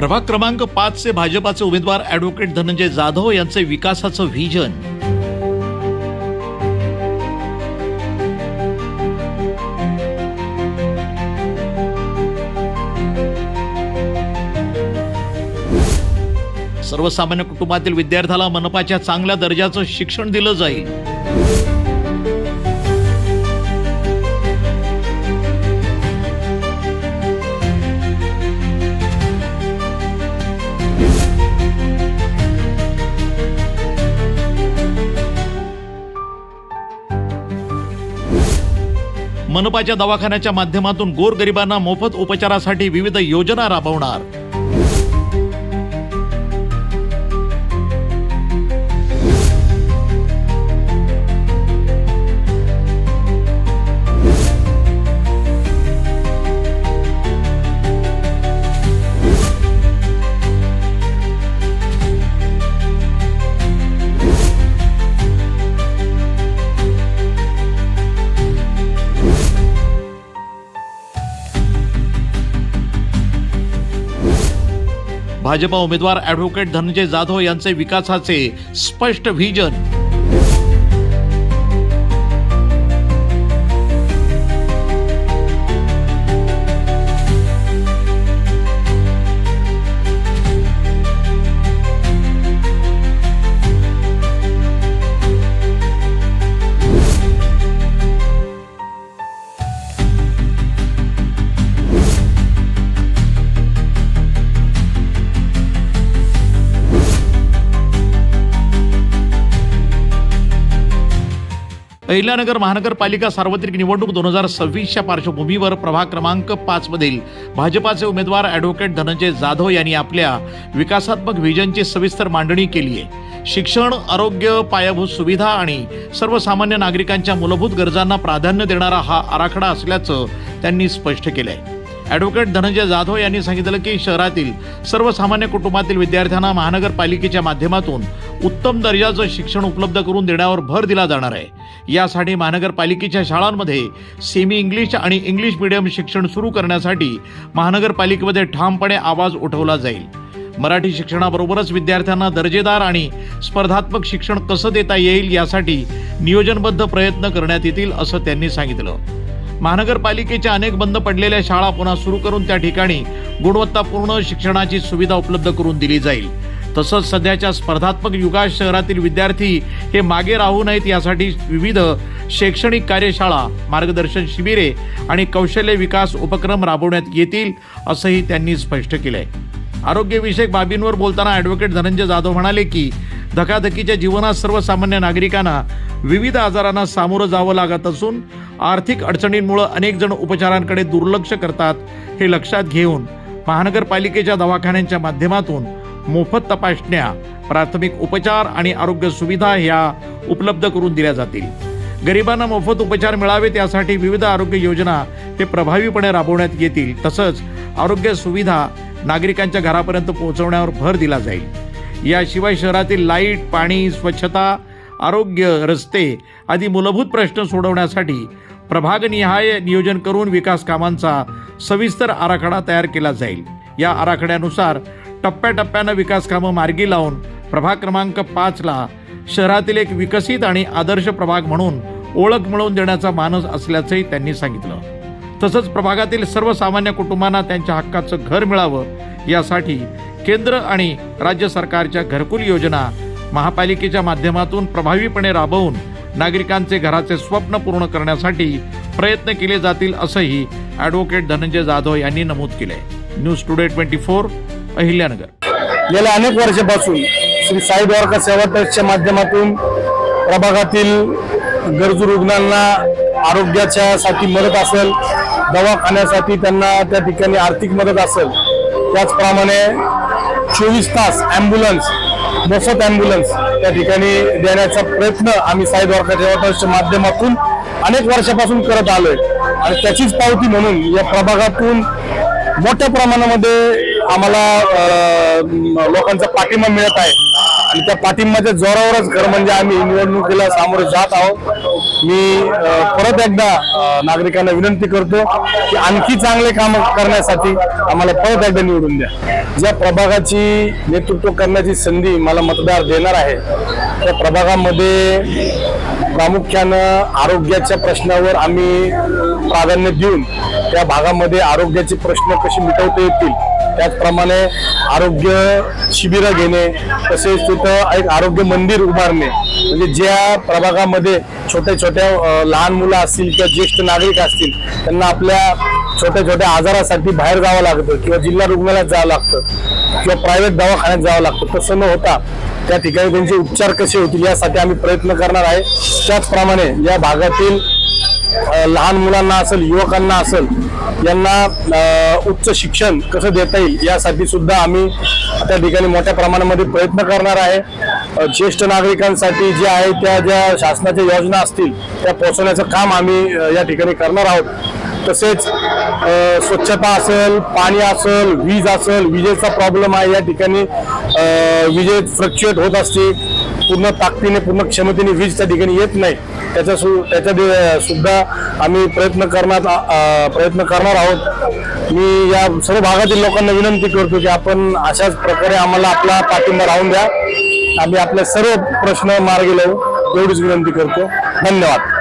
प्रभाग क्रमांक पाच चे भाजपाचे उमेदवार ॲडव्होकेट धनंजय जाधव यांचे विकासाचं व्हिजन सर्वसामान्य कुटुंबातील विद्यार्थ्याला मनपाच्या चांगल्या दर्जाचं शिक्षण दिलं जाईल. मनपाच्या दवाखान्याच्या माध्यमातून गोरगरिबांना मोफत उपचारासाठी विविध योजना राबवणार. भाजपा उमेदवार ॲडव्होकेट धनंजय जाधव यांचे विकासाचे स्पष्ट व्हिजन. अहिल्यानगर महानगरपालिका सार्वत्रिक निवडणूक दोन हजार सव्वीसच्या पार्श्वभूमीवर प्रभाग क्रमांक पाच मधील भाजपाचे उमेदवार ॲडव्होकेट धनंजय जाधव यांनी आपल्या विकासात्मक व्हिजनची सविस्तर मांडणी केली आहे. शिक्षण आरोग्य पायाभूत सुविधा आणि सर्वसामान्य नागरिकांच्या मूलभूत गरजांना प्राधान्य देणारा हा आराखडा असल्याचं त्यांनी स्पष्ट केलं आहे ॲडव्होकेट धनंजय जाधव यांनी सांगितलं की शहरातील सर्वसामान्य कुटुंबातील विद्यार्थ्यांना महानगरपालिकेच्या माध्यमातून उत्तम दर्जाचं शिक्षण उपलब्ध करून देण्यावर भर दिला जाणार आहे. यासाठी महानगरपालिकेच्या शाळांमध्ये सेमी इंग्लिश आणि इंग्लिश मीडियम शिक्षण सुरू करण्यासाठी महानगरपालिकेमध्ये ठामपणे आवाज उठवला जाईल. मराठी शिक्षणाबरोबरच विद्यार्थ्यांना दर्जेदार आणि स्पर्धात्मक शिक्षण कसं देता येईल यासाठी नियोजनबद्ध प्रयत्न करण्यात येतील असं त्यांनी सांगितलं. महानगरपालिकेच्या अनेक बंद पडलेल्या शाळा पुन्हा सुरू करून त्या ठिकाणी गुणवत्तापूर्ण शिक्षणाची सुविधा उपलब्ध करून दिली जाईल. तसंच सध्याच्या स्पर्धात्मक युगात शहरातील विद्यार्थी हे मागे राहू नयेत यासाठी विविध शैक्षणिक कार्यशाळा मार्गदर्शन शिबिरे आणि कौशल्य विकास उपक्रम राबवण्यात येतील असंही त्यांनी स्पष्ट केलंय. आरोग्यविषयक बाबींवर बोलताना ॲडव्होकेट धनंजय जाधव म्हणाले की धकाधकीच्या जीवनात सर्वसामान्य नागरिकांना विविध आजारांना सामोरं जावं लागत असून आर्थिक अडचणींमुळे अनेक जण उपचारांकडे दुर्लक्ष करतात हे लक्षात घेऊन महानगरपालिकेच्या दवाखान्यांच्या माध्यमातून मोफत तपासण्या प्राथमिक उपचार आणि आरोग्य सुविधा ह्या उपलब्ध करून दिल्या जातील. गरिबांना मोफत उपचार मिळावेत यासाठी विविध आरोग्य योजना हे प्रभावीपणे राबवण्यात येतील. तसंच आरोग्य सुविधा नागरिकांच्या घरापर्यंत पोहोचवण्यावर भर दिला जाईल. याशिवाय शहरातील लाइट पाणी स्वच्छता आरोग्य रस्ते आदी मूलभूत प्रश्न सोडवण्यासाठी प्रभागनिहाय नियोजन करून विकास कामांचा सविस्तर आराखडा तयार केला जाईल. या आराखड्यानुसार टप्प्याटप्प्यानं विकास कामं मार्गी लावून प्रभाग क्रमांक पाचला शहरातील एक विकसित आणि आदर्श प्रभाग म्हणून ओळख मिळवून देण्याचा मानस असल्याचंही त्यांनी सांगितलं. तसंच प्रभागातील सर्वसामान्य कुटुंबांना त्यांच्या हक्काचं घर मिळावं यासाठी केंद्र आणि राज्य सरकारच्या घरकुल योजना महापालिकेच्या माध्यमातून प्रभावीपणे राबवून नागरिकांचे घराचे स्वप्न पूर्ण करण्यासाठी प्रयत्न केले जातील असंही ॲडव्होकेट धनंजय जाधव यांनी नमूद केले news today twenty four Ahilyanagar. गेल्या अनेक वर्षापासून श्री साई द्वारका सेवा ट्रस्टच्या माध्यमातून प्रभागातील गरजू रुग्णांना आरोग्याच्या साठी मदत असेल दवाखान्यासाठी त्यांना त्या ठिकाणी आर्थिक मदत असेल त्याचप्रमाणे चोवीस तास ॲम्ब्युलन्स मोफत ॲम्ब्युलन्स त्या ठिकाणी देण्याचा प्रयत्न आम्ही साई द्वारका सेवा ट्रस्टच्या माध्यमातून अनेक वर्षापासून करत आलोय. आणि त्याचीच पावती म्हणून या प्रभागातून मोठ्या प्रमाणामध्ये आम्हाला लोकांचा पाठिंबा मिळत आहे. आणि त्या पाठिंबाच्या जोरावरच खरं म्हणजे आम्ही निवडणुकीला सामोरे जात आहोत. मी परत एकदा नागरिकांना विनंती करतो की आणखी चांगले काम करण्यासाठी आम्हाला परत एकदा निवडून द्या. ज्या प्रभागाची नेतृत्व करण्याची संधी मला मतदार देणार आहे त्या प्रभागामध्ये प्रामुख्यानं आरोग्याच्या प्रश्नावर आम्ही प्राधान्य देऊन त्या भागामध्ये आरोग्याचे प्रश्न कसे मिटवता येतील? त्याचप्रमाणे आरोग्य शिबिरं घेणे तसेच तिथं एक आरोग्य मंदिर उभारणे. म्हणजे ज्या प्रभागामध्ये छोट्या छोट्या लहान मुलं असतील किंवा ज्येष्ठ नागरिक असतील त्यांना आपल्या छोट्या छोट्या आजारासाठी बाहेर जावं लागतं किंवा जिल्हा रुग्णालयात जावं लागतं किंवा प्रायव्हेट दवाखान्यात जावं लागतं. तसं न होता त्या ठिकाणी त्यांचे उपचार कसे होतील यासाठी आम्ही प्रयत्न करणार आहे. त्याचप्रमाणे या भागातील लहान मुलांना असेल युवकांना असेल यांना उच्च शिक्षण कसं देता येईल यासाठी सुद्धा आम्ही त्या ठिकाणी मोठ्या प्रमाणामध्ये प्रयत्न करणार आहे. ज्येष्ठ नागरिकांसाठी जे आहे त्या ज्या शासनाच्या योजना असतील त्या पोहोचवण्याचं काम आम्ही या ठिकाणी करणार आहोत. तसेच स्वच्छता असेल पाणी असेल वीज असेल विजेचा प्रॉब्लेम आहे या ठिकाणी. विजे फ्लक्च्युएट होत असते. पूर्ण ताकदीने पूर्ण क्षमतेने वीज त्या ठिकाणी येत नाही. त्याचा सु त्याच्या सुद्धा आम्ही प्रयत्न करणार प्रयत्न करणार आहोत. मी या सर्व भागातील लोकांना विनंती करतो की आपण अशाच प्रकारे आम्हाला आपला पाठिंबा राहून द्या. आम्ही आपले सर्व प्रश्न मार्गी लावू. एवढीच विनंती करतो. धन्यवाद.